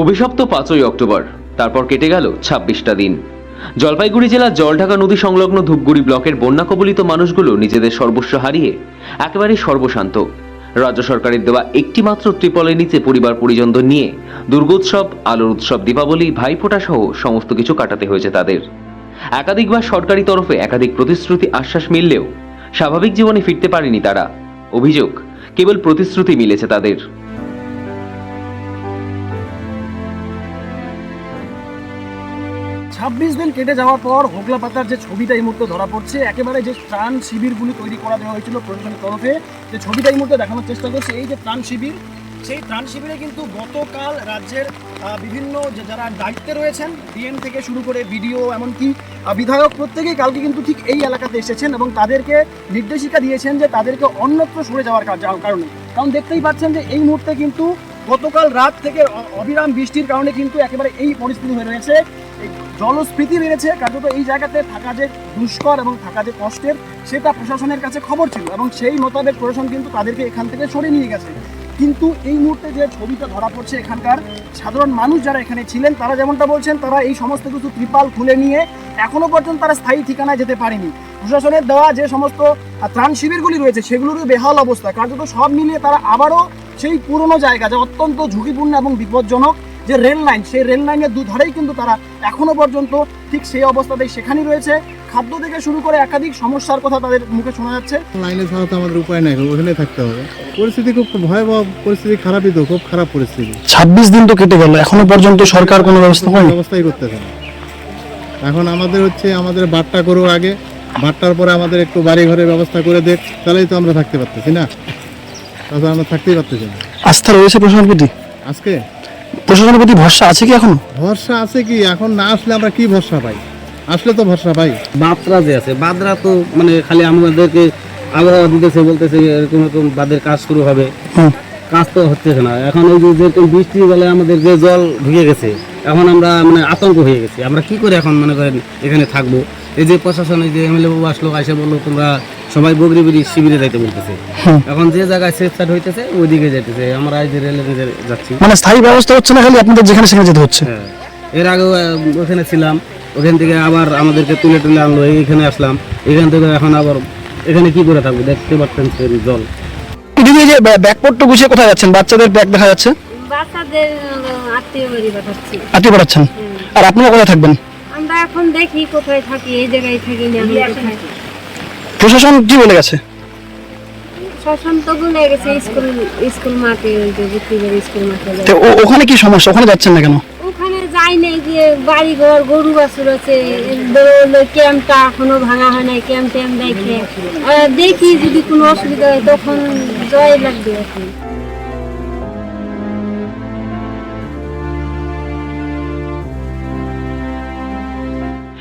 অভিশপ্ত পাঁচই অক্টোবর, তারপর কেটে গেল ছাব্বিশটা দিন। জলপাইগুড়ি জেলার জলঢাকা নদী সংলগ্ন ধূপগুড়ি ব্লকের বন্যা কবলিত মানুষগুলো নিজেদের সর্বস্ব হারিয়ে একেবারে সর্বশান্ত। রাজ্য সরকারের দেওয়া একটিমাত্র ত্রিপলের নিচে পরিবার পরিজনদের নিয়ে দুর্গোৎসব, আলোর উৎসব, দীপাবলি ভাইফোঁটা সহ সমস্ত কিছু কাটাতে হয়েছে তাদের। একাধিকবার সরকারি তরফে একাধিক প্রতিশ্রুতি আশ্বাস মিললেও স্বাভাবিক জীবনে ফিরতে পারেনি তারা। অভিযোগ, কেবল প্রতিশ্রুতি মিলেছে তাদের। ছাব্বিশ দিন কেটে যাওয়ার পর হোগলা পাতার যে ছবিটা এই মুহূর্তে ধরা পড়ছে, একেবারে যে ত্রাণ শিবিরগুলি তৈরি করা দেওয়া হয়েছিল প্রশাসনের তরফে, যে ছবিটা এই মুহূর্তে দেখানোর চেষ্টা করছে, এই যে ত্রাণ শিবির, সেই ত্রাণ শিবিরে কিন্তু গতকাল রাজ্যের বিভিন্ন যারা দায়িত্বে রয়েছেন, ডিএম থেকে শুরু করে বিডিও, এমনকি বিধায়ক প্রত্যেকেই কালকে কিন্তু ঠিক এই এলাকাতে এসেছেন এবং তাদেরকে নির্দেশিকা দিয়েছেন যে তাদেরকে অন্যত্র সরে যাওয়ার কারণে। কারণ দেখতেই পাচ্ছেন যে এই মুহূর্তে কিন্তু গতকাল রাত থেকে অবিরাম বৃষ্টির কারণে কিন্তু একেবারে এই পরিস্থিতি হয়ে রয়েছে। জলস্ফীতি বেড়েছে, কার্যত এই জায়গাতে থাকা যে দুষ্কর এবং থাকা যে কষ্টের, সেটা প্রশাসনের কাছে খবর ছিল এবং সেই মোতাবেক প্রশাসন কিন্তু তাদেরকে এখান থেকে সরে নিয়ে গেছে। কিন্তু এই মুহূর্তে যে ছবিটা ধরা পড়ছে এখানকার সাধারণ মানুষ যারা এখানে ছিলেন, তারা যেমনটা বলছেন, তারা এই সমস্ত কিছু ত্রিপাল খুলে নিয়ে এখনও পর্যন্ত তারা স্থায়ী ঠিকানায় যেতে পারেনি। প্রশাসনের দেওয়া যে সমস্ত ত্রাণ শিবিরগুলি রয়েছে সেগুলোরও বেহাল অবস্থা। কার্যত সব মিলিয়ে তারা আবারও সেই পুরনো জায়গা, যা অত্যন্ত ঝুঁকিপূর্ণ এবং বিপজ্জনক যে রেল লাইন সেই রেল লাইনের দুধারেই কিন্তু তারা এখনও পর্যন্ত ঠিক সেই অবস্থাতেই সেখানেই রয়েছে। খাদ্য থেকে শুরু করে একাধিক সমস্যার কথা তাদের মুখে শোনা যাচ্ছে। লাইনে ছাড়া তো আমাদের উপায় নাই ওখানে থাকতে হবে। পরিস্থিতি খুব ভয়াবহ পরিস্থিতি খারাপই তো খুব খারাপ পরিস্থিতি। ছাব্বিশ দিন তো কেটে গেল এখনও পর্যন্ত সরকার কোনো ব্যবস্থা কোনো ব্যবস্থাই করতেছে না। এখন আমাদের হচ্ছে আমাদের বাট্টা করুক আগে বাট্টার পরে আমাদের একটু বাড়ি ঘরের ব্যবস্থা করে দেখ তাহলেই তো আমরা থাকতে পারতেছি না। তাছাড়া আমরা থাকতেই পারতেছি না। আস্থা রয়েছে প্রশাসনের প্রতি আজকে? প্রশাসনের প্রতি ভরসা আছে কি এখনও? ভরসা আছে কি? এখন না আসলে আমরা কি ভরসা পাই? আসলে তো ভরসা পাই। বাদরা যে আছে বাদরা তো মানে খালি আমাদেরকে আবহাওয়া দিতেছে বলতেছে এরকম এরকম বাদের কাজ শুরু হবে। কাজ তো হচ্ছে না। এখন ওই যে যেরকম বৃষ্টি বেলায় আমাদের যে জল ঢুকে গেছে এখন আমরা মানে আতঙ্ক হয়ে গেছি। আমরা কি করে এখন মনে করেন এখানে থাকব? এই যে প্রশাসনে যে এমএলএ বাবু আসলো এসে বলল তোমরা সবাই বগরিবিরি শিবিরে যাইতে বলতেছে। এখন যে জায়গায় সেফ সাইড হইতেছে ওইদিকে যাইতেছে। আমরা এই যে রেলে যাচ্ছি। মানে স্থায়ী ব্যবস্থা হচ্ছে না খালি আপনাদের যেখানে সেখানে যেতে হচ্ছে? হ্যাঁ। এর আগে ওখানে ছিলাম। ওখান থেকে আবার আমাদেরকে তুলে তুলে আনলো এইখানে আসলাম। এখান থেকে এখন আবার এখানে কি করে থাকব? দেখতে পাচ্ছেন সে জল। এদিকে যে ব্যাকপটটা গুছিয়ে কোথায় যাচ্ছেন? বাচ্চাদের ব্যাগ দেখা যাচ্ছে? বাচ্চাদের আত্মীয় বাড়ি পাঠাচ্ছি। আটি পড়াচ্ছেন আর আপনারা কোথায় থাকবেন? আমরা এখন দেখি কোথায় থাকি এই জায়গায় থাকি না আমি কোথায় প্রশাসন কি বলে গেছে? প্রশাসন তো বলে গেছে স্কুল স্কুল মাঠে ওই যে বুক্তিবাড়ি স্কুল মাঠে তো ও- ওখানে কি সমস্যা? ওখানে যাচ্ছেন না কেন? ওখানে যাই নাই গিয়ে বাড়ি ঘর গরু বাছুর আছে ক্যাম্পটা এখনও ভাঙা হয় নাই ক্যাম্প ট্যাম্প দেখে। আর দেখি যদি কোনো অসুবিধা হয় তখন জয় লাগবে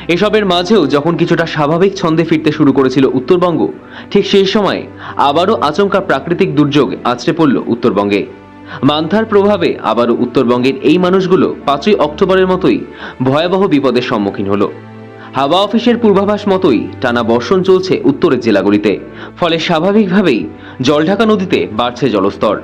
এসবের মাঝেও যখন কিছুটা স্বাভাবিক ছন্দে ফিরতে শুরু করেছিল উত্তরবঙ্গ, ঠিক সেই সময় আবারও আচমকা প্রাকৃতিক দুর্যোগ আছড়ে পড়ল উত্তরবঙ্গে। মান্থার প্রভাবে আবারও উত্তরবঙ্গের এই মানুষগুলো পাঁচই অক্টোবরের মতোই ভয়াবহ বিপদের সম্মুখীন হলো। হাওয়া অফিসের পূর্বাভাস মতোই টানা বর্ষণ চলছে উত্তরের জেলাগুলিতে, ফলে স্বাভাবিকভাবেই জলঢাকা নদীতে বাড়ছে জলস্তর।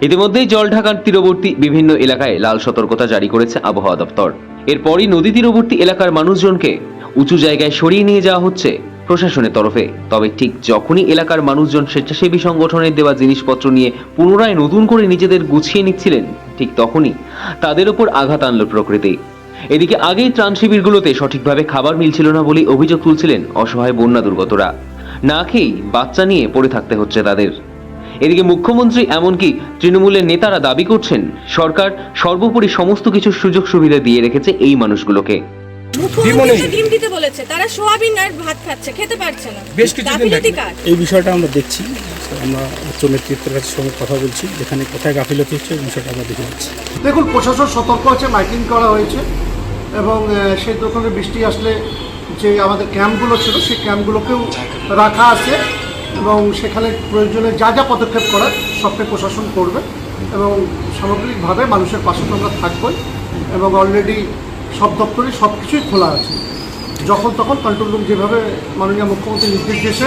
ইতিমধ্যেই জলঢাকার তীরবর্তী বিভিন্ন এলাকায় লাল সতর্কতা জারি করেছে আবহাওয়া দপ্তর। এরপরই নদী তীরবর্তী এলাকার মানুষজনকে উঁচু জায়গায় সরিয়ে নিয়ে যাওয়া হচ্ছে প্রশাসনের তরফে। তবে ঠিক যখনই এলাকার মানুষজন স্বেচ্ছাসেবী সংগঠনের দেওয়া জিনিসপত্র নিয়ে পুনরায় নতুন করে নিজেদের গুছিয়ে নিচ্ছিলেন, ঠিক তখনই তাদের ওপর আঘাত আনল প্রকৃতি। এদিকে আগেই ত্রাণ শিবিরগুলোতে সঠিকভাবে খাবার মিলছিল না বলেই অভিযোগ তুলছিলেন অসহায় বন্যা দুর্গতরা। না খেয়েই বাচ্চা নিয়ে পড়ে থাকতে হচ্ছে তাদের। এদিকে মুখ্যমন্ত্রী এমনকি তৃণমূলের নেতারা দাবি করছেন সরকার সর্বোপরি সমস্ত কিছু সুযোগ সুবিধা দিয়ে রেখেছে এই মানুষগুলোকে। মুখ্যমন্ত্রী ডিম দিতে বলেছে তারা সোয়াবিন আর ভাত খাচ্ছে খেতে পারছে না। বেশ কিছুদিন গাফিলতি ধরে কার? এই বিষয়টা আমরা দেখছি আমরা উচ্চ নেতৃত্বের কাছে সঙ্গে কথা বলছি যেখানে কোথায় গাফিলতি হচ্ছে এই বিষয়টা আমরা দেখে নিচ্ছি। দেখুন প্রশাসন সতর্ক আছে মাইকিং করা হয়েছে এবং সেই দোকানে বৃষ্টি আসলে যে আমাদের ক্যাম্পগুলো ছিল সেই ক্যাম্পগুলোকেও রাখা আছে। এবং সেখানে প্রয়োজনে যা যা পদক্ষেপ করার সবটাই প্রশাসন করবে এবং সামগ্রিকভাবে মানুষের পাশে তো আমরা থাকবই এবং অলরেডি সব দপ্তরে সব কিছুই খোলা আছে। যখন তখন কন্ট্রোল রুম যেভাবে মাননীয় মুখ্যমন্ত্রী নির্দেশ দিয়েছে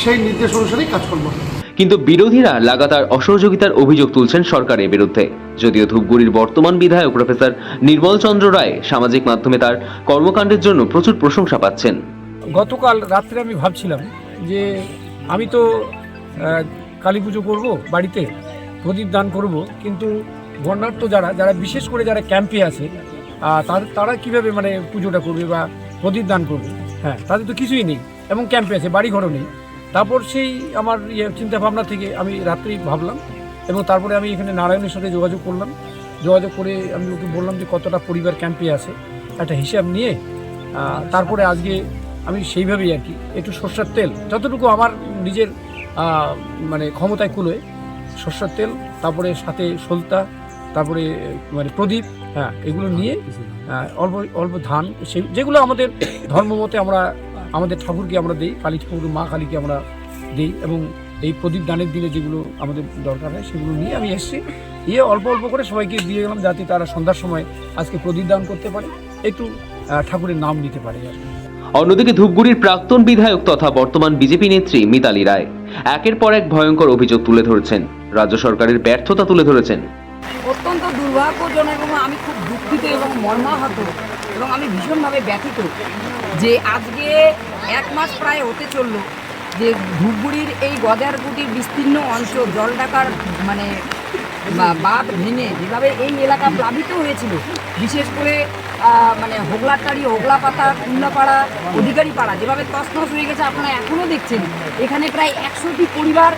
সেই নির্দেশ অনুসারেই কাজকর্ম কিন্তু বিরোধীরা লাগাতার অসহযোগিতার অভিযোগ তুলছেন সরকারের বিরুদ্ধে। যদিও ধূপগুড়ির বর্তমান বিধায়ক প্রফেসর নির্মল চন্দ্র রায় সামাজিক মাধ্যমে তার কর্মকাণ্ডের জন্য প্রচুর প্রশংসা পাচ্ছেন। গতকাল রাত্রে আমি ভাবছিলাম যে আমি তো কালী পুজো করব বাড়িতে, প্রদীপ দান করব, কিন্তু বর্ণাঢ্য যারা যারা বিশেষ করে যারা ক্যাম্পে আছে তার কীভাবে মানে পুজোটা করবে বা প্রদীপ দান করবে? হ্যাঁ তাদের তো কিছুই নেই, এবং ক্যাম্পে আছে বাড়ি ঘরও নেই। তারপর সেই আমার ইয়ে চিন্তাভাবনা থেকে আমি রাত্রেই ভাবলাম, এবং তারপরে আমি এখানে নারায়ণের সাথে যোগাযোগ করলাম। যোগাযোগ করে আমি ওকে বললাম যে কতটা পরিবার ক্যাম্পে আছে, একটা হিসাব নিয়ে তারপরে আজকে আমি সেইভাবেই আর কি। একটু সর্ষের তেল যতটুকু আমার নিজের মানে ক্ষমতায় কুলোয় সর্ষের তেল তারপরে সাথে সলতা তারপরে মানে প্রদীপ হ্যাঁ এগুলো নিয়ে অল্প অল্প ধান সেই যেগুলো আমাদের ধর্মমতে আমরা আমাদের ঠাকুরকে আমরা দিই কালী ঠাকুর মা কালীকে আমরা দিই এবং এই প্রদীপ দানের দিনে যেগুলো আমাদের দরকার হয় সেগুলো নিয়ে আমি এসেছি। দিয়ে অল্প অল্প করে সবাইকে দিয়ে গেলাম যাতে তারা সন্ধ্যার সময় আজকে প্রদীপ দান করতে পারে একটু ঠাকুরের নাম নিতে পারে আর কি। অন্যদিকে ধূপগুড়ির প্রাক্তন বিধায়ক তথা বর্তমান বিজেপি নেত্রী মিতালি রায়। একের পর এক ভয়ঙ্কর অভিযোগ তুলে ধরেছেন। রাজ্য সরকারের ব্যর্থতা তুলে ধরেছেন। অত্যন্ত দুর্ভাগ্যজনক এবং আমি খুব দুঃখিত এবং মর্মাহত এবং আমি ভীষণভাবে ব্যথিত যে আজকে এক মাস প্রায় হতে চলল যে ধূপগুড়ির এই গদারগুটির বিস্তীর্ণ অংশ জল ডাকার মানে বাঁধ ভেঙে যেভাবে এই এলাকা প্লাবিত হয়েছিল, বিশেষ করে মানে হোগলাটারি হোগলাপাতা কুন্ডাপাড়া অধিকারী পাড়া যেভাবে তছনছ হয়ে গেছে আপনারা এখনও দেখছেন, এখানে প্রায় একশোটি পরিবার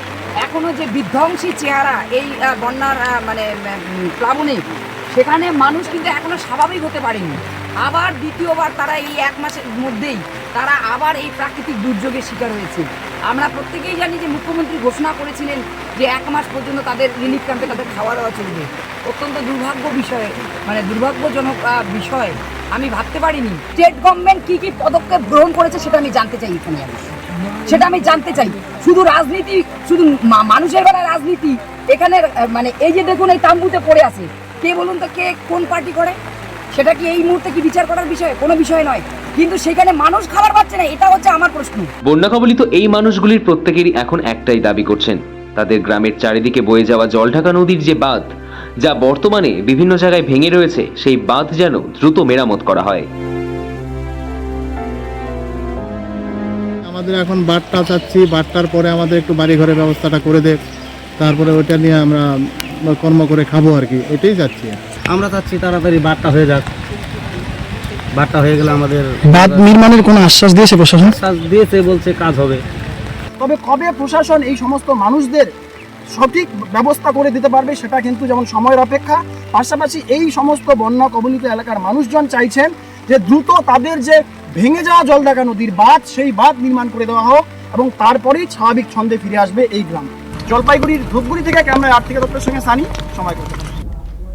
এখনও যে বিধ্বংসী চেহারা এই বন্যার মানে প্লাবনে, সেখানে মানুষ কিন্তু এখনও স্বাভাবিক হতে পারেনি। আবার দ্বিতীয়বার তারা এই এক মাসের মধ্যেই তারা আবার এই প্রাকৃতিক দুর্যোগের শিকার হয়েছে। আমরা প্রত্যেকেই জানি যে মুখ্যমন্ত্রী ঘোষণা করেছিলেন যে এক মাস পর্যন্ত তাদের রিলিফ ক্যাম্পে তাদের খাওয়া দাওয়া চলবে। অত্যন্ত দুর্ভাগ্য বিষয়ে মানে দুর্ভাগ্যজনক বিষয়। আমি ভাবতে পারিনি। স্টেট গভর্নমেন্ট কি কি পদক্ষেপ গ্রহণ করেছে সেটা আমি জানতে চাই এখানে। সেটা আমি জানতে চাই। শুধু রাজনীতি, শুধু মানুষের বেলায় রাজনীতি এখানে মানে এই যে দেখুন এই তাম্বুতে পড়ে আছে, কে বলুন তো কে কোন পার্টি করে? সেটা কি এই মুহূর্তে কি বিচার করার বিষয়? কোনো বিষয় নয়। কিন্তু সেখানে মানুষ খাবার পাচ্ছে না এটা হচ্ছে আমার প্রশ্ন। বন্যা কবলিত এই মানুষগুলির প্রত্যেকেরই এখন একটাই দাবি করছেন। তাদের গ্রামের চারিদিকে বয়ে যাওয়া জলঢাকা নদীর যে বাঁধ যা বর্তমানে বিভিন্ন জায়গায় ভেঙে রয়েছে সেই বাঁধ যেন দ্রুত মেরামত করা হয়। আমাদের এখন বাটটা চাচ্ছি বাটটার পরে আমাদের একটু বাড়ি ঘরের ব্যবস্থাটা করে দেখ তারপরে ওইটা নিয়ে আমরা কর্ম করে খাব আর কি এটাই চাচ্ছি। আমরা চাচ্ছি তাড়াতাড়ি বাদটা হয়ে যাক। বাদটা হয়ে গেলে আমাদের বাঁধ নির্মাণের কোনো আশ্বাস দিয়েছে প্রশাসন? আশ্বাস দিয়েছে বলছে কাজ হবে। তবে কবে প্রশাসন এই সমস্ত মানুষদের সঠিক ব্যবস্থা করে দিতে পারবে সেটা কিন্তু যেমন সময়ের অপেক্ষা পাশাপাশি এই সমস্ত বন্যা কবলিত এলাকার মানুষজন চাইছেন যে দ্রুত তাদের যে ভেঙে যাওয়া জলঢাকা নদীর বাঁধ সেই বাঁধ নির্মাণ করে দেওয়া হোক এবং তারপরেই স্বাভাবিক ছন্দে ফিরে আসবে এই গ্রাম। জলপাইগুড়ির ধূপগুড়ি থেকে ক্যামেরায় আর্থিক দপ্তরের সঙ্গে সানি। সময় করতে